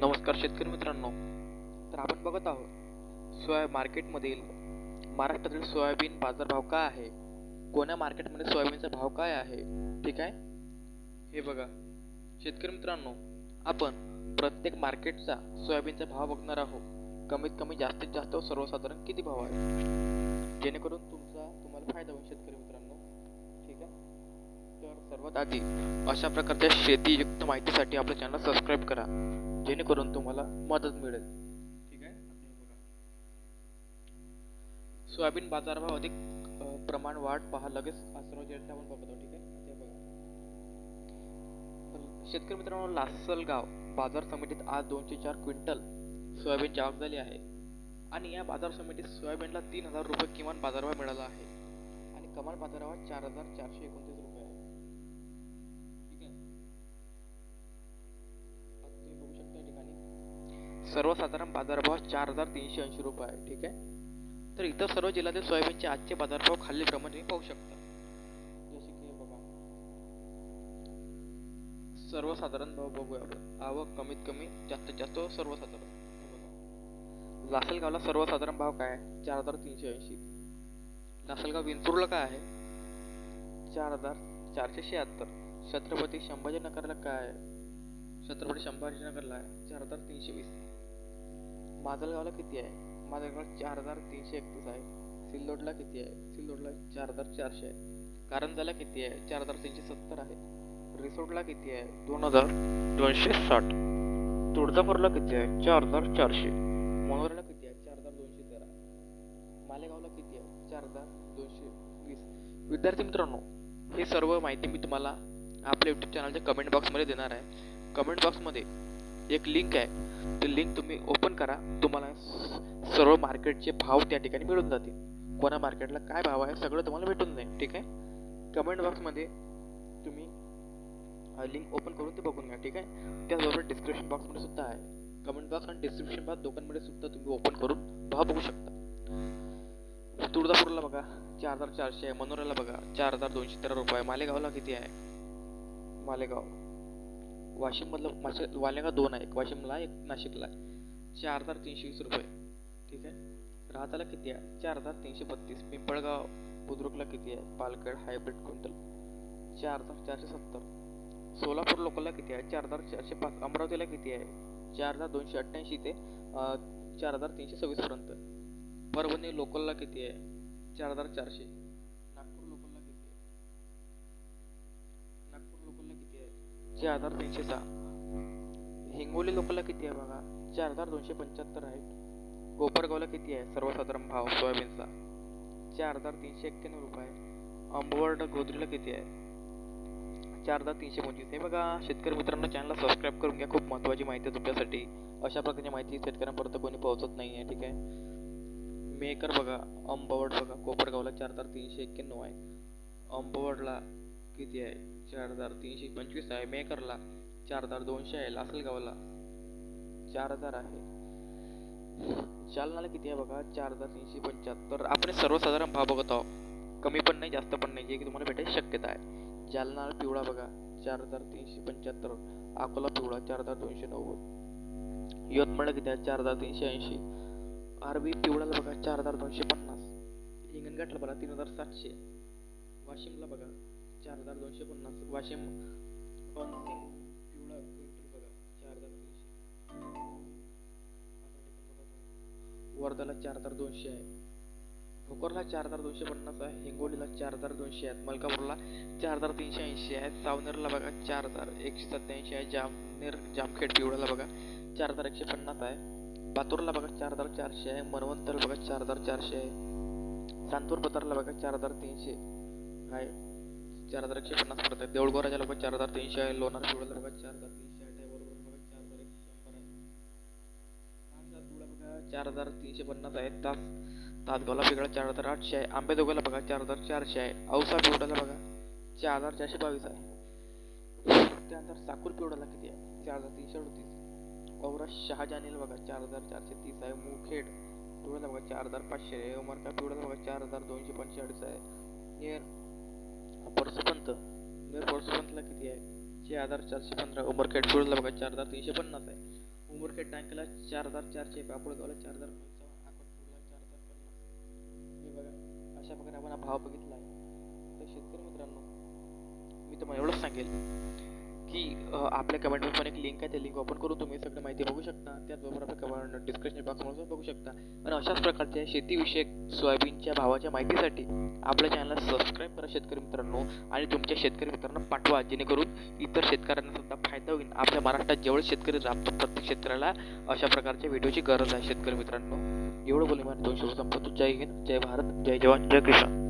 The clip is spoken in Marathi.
नमस्कार शेतकरी मित्रांनो. तर आपण बघत आहोत सोया मार्केटमधील महाराष्ट्रातील सोयाबीन बाजारभाव काय आहे? कोण्या मार्केटमध्ये सोयाबीनचा भाव काय आहे? ठीक आहे? हे बघा. शेतकरी मित्रांनो आपण प्रत्येक मार्केटचा सोयाबीनचा भाव बघणार आहोत. कमीत कमी जास्तीत जास्त सर्वसाधारण किती भाव आहे जेणेकरून तुमचा तुम्हाला फायदा होईल शेतकरी मित्रांनो. ठीक आहे? तर सर्वात आधी अशा प्रकारच्या शेतीयुक्त माहितीसाठी आपलं चॅनल सबस्क्राईब करा. जेणेकरून तुम्हाला मदत मिळेल. ठीक आहे? सोयाबीन बाजारभाव अधिक प्रमाण वाढ पहा. लगेच आसराव सर्व आपण बघतो. ठीक आहे? शेतकरी मित्रांनो लासलगाव बाजार समितीत आज दोनशे चार क्विंटल सोयाबीनची आवक झाली आहे. आणि या बाजार समितीत सोयाबीनला तीन हजार रुपये किमान बाजारभाव मिळाला आहे. आणि कमाल बाजारभाव चार हजार चारशे एकोणतीस रुपये आहे ठीक आहे आता तुम्ही बघू शकता या ठिकाणी सर्वसाधारण बाजारभाव चार हजार तीनशे ऐंशी रुपये आहे ठीक आहे? तर इतर सर्व जिल्ह्यातील सोयाबीनचे आजचे बाजारभाव खालीलप्रमाणे तुम्ही पाहू शकता. जसे की बघा. सर्वसाधारण भाव बघूया आपण. आवक कमीत कमी जास्तीत जास्त सर्वसाधारण. लासलगावला सर्वसाधारण भाव काय आहे? चार हजार तीनशे ऐंशी. लासलगाव विंचूरला काय आहे? चार हजार चारशे शहात्तर. छत्रपती संभाजीनगरला काय आहे? छत्रपती संभाजीनगरला आहे. चार हजार तीनशे वीस. माजलगावला किती आहे? माजलगाव चार हजार तीनशे एकतीस आहे. सिल्लोडला किती आहे? सिल्लोडला चार हजार चारशे आहे. कारंजाला किती आहे? चार हजार तीनशे सत्तर आहे. रिसोडला किती आहे? दोन हजार दोनशे साठ. तुळजापूरला किती आहे? चार हजार चारशे. मनोहरला किती आहे? चार हजार दोनशे तेरा. मालेगावला किती आहे? चार हजार दोनशे वीस. विद्यार्थी मित्रांनो हे सर्व माहिती मी तुम्हाला आपल्या यूट्यूब चॅनलच्या कमेंट बॉक्समध्ये देणार आहे. कमेंट बॉक्समध्ये एक लिंक आहे. ते लिंक तुम्ही ओपन करा. तुम्हाला सर्व मार्केटचे भाव त्या ठिकाणी मिळून जातील. कोणा मार्केटला काय भाव आहे सगळं तुम्हाला भेटून जाईल. ठीक आहे? कमेंट बॉक्समध्ये तुम्ही लिंक ओपन करून ते बघून घ्या. ठीक आहे? त्याचबरोबर डिस्क्रिप्शन बॉक्समध्ये सुद्धा आहे. कमेंट बॉक्स आणि डिस्क्रिप्शन बॉक्स दोघांमध्ये सुद्धा तुम्ही ओपन करून भाव बघू शकता. तुळजापूरला बघा. चार हजार चारशे आहे. मनोऱ्याला बघा. चार हजार दोनशे तेरा रुपये मालेगावला किती आहे? मालेगाव. वाशिममधलं मासे वालेगाव दोन आहे एक वाशिमला एक नाशिकला चार हजार तीनशे वीस रुपये. ठीक आहे? राहताला किती आहे? चार हजार तीनशे बत्तीस. पिंपळगाव बुद्रुकला किती आहे? Palkhed hybrid quintal. चार हजार चारशे सत्तर. सोलापूर लोकलला किती आहे? चार हजार चारशे पाच. अमरावतीला किती आहे? चार हजार दोनशे अठ्ठ्याऐंशी ते चार हजार तीनशे सव्वीसपर्यंत. परभणी लोकलला किती आहे? चार हजार चारशे नागपूर लोकलला किती आहे नागपूर लोकलला किती आहे चार हजार तीनशे सहा हिंगोली लोकलला किती आहे बघा? चार हजार दोनशे पंच्याहत्तर आहे कोपरगावला किती आहे? सर्वसाधारण भाव सोयाबीनचा. चार हजार तीनशे एक्क्याण्णव रुपये अंबवड गोदरीला किती आहे? चार हजार तीनशे पंचवीस हे बघा शेतकरी मित्रांनो चॅनलला सबस्क्राईब करून घ्या. खूप महत्त्वाची माहिती आहे तुमच्यासाठी. अशा प्रकारची माहिती शेतकऱ्यांपर्यंत कोणी पोहोचत नाही आहे ठीक आहे? मेकर बघा अंबवड बघा कोपरगावला चार हजार तीनशे एक्क्याण्णव आहे. अंबवडला किती आहे? चार हजार तीनशे पंचवीस आहे. मेकरला चार हजार दोनशे आहे. लासलगावला चार हजार आहे. जालनाला किती आहे बघा? चार हजार तीनशे पंच्याहत्तर. आपण सर्वसाधारण भाव बघत आहोत. कमी पण नाही जास्त पण नाही जे की तुम्हाला भेटायची शक्यता आहे. जालना पिवळा बघा. चार हजार तीनशे पंच्याहत्तर. अकोला पिवळा चार हजार दोनशे नव्वद. यवतमाळला किती आहे? चार हजार तीनशे ऐंशी. आरबी पिवळाला बघा चार हजार दोनशे पन्नास. हिंगणघाटला बघा तीन हजार सातशे. वाशिमला बघा चार हजार दोनशे पन्नास वाशिम पनसिंग पिवळा बघा चार हजार तीनशे वर्धाला चार हजार दोनशे आहे भोकरला चार हजार दोनशे पन्नास आहे हिंगोलीला चार हजार दोनशे आहेत मलकापूरला चार हजार तीनशे ऐंशी आहे सावनेरला बघा चार हजार एकशे सत्याऐंशी आहे जामनेर जामखेड पिवळाला बघा चार हजार एकशे पन्नास आहे पातूरला बघा चार हजार चारशे आहे मनवंतरला बघा चार हजार चारशे आहे सांतूर पतारला बघा चार हजार तीनशे आहे चार हजार एकशे पन्नास पडत आहे देऊळगाव राजाला बघा चार हजार तीनशे आहे लोणार पिवळाला बघा चार हजार तीनशे आहे बरोबर बघा चार हजार एकशे शंभर आहे बघा चार हजार तीनशे पन्नास आहे तास तासगावला वेगळा चार हजार आठशे आहे आंबेदोगाला बघा चार हजार चारशे आहे औसा पिवडाला बघा चार हजार चारशे बावीस आहे त्यानंतर साकूर पिवडाला किती आहे चार हजार तीनशे अडतीस औरा शहाजानीला बघा चार हजार चारशे तीस आहे मुखेड पिवळाला बघा चार हजार पाचशे आहे उमरका पिवळाला बघा चार हजार दोनशे पंचेचाळीस आहे नेर परसुपंत नेर परसुपंतला किती आहे? चे हजार चारशे पंधरा. उमरखेड फिरोजला बघा चार हजार तीनशे पन्नास आहे. उमरखेड टँकला चार हजार चारशे बापुळगावला चार हजार पंचावन्न. अकोटपूरला चार हजार पन्नास. हे बघा अशा प्रकारे आपण हा भाव बघितला आहे. तर शेतकरी मित्रांनो मी तुम्हाला एवढंच सांगेल. की आपल्या कमेंटवर पण एक लिंक आहे त्या लिंक ओपन करून तुम्ही सगळं माहिती बघू शकता. त्याचबरोबर आपल्या कमेंट डिस्क्रिप्शन बॉक्समध्ये बघू शकता. आणि अशाच प्रकारच्या शेतीविषयक सोयाबीनच्या भावाच्या माहितीसाठी आपल्या चॅनलला सबस्क्राईब करा शेतकरी मित्रांनो. आणि तुमच्या शेतकरी मित्रांना पाठवा जेणेकरून इतर शेतकऱ्यांना सुद्धा फायदा होईल. आपल्या महाराष्ट्रात जेवढे शेतकरी राबतो प्रत्येक शेतकऱ्याला अशा प्रकारच्या व्हिडिओची गरज आहे शेतकरी मित्रांनो. एवढं बोलून मला दोन शब्द संपतो जय हिंद जय भारत जय जवान जय किसान.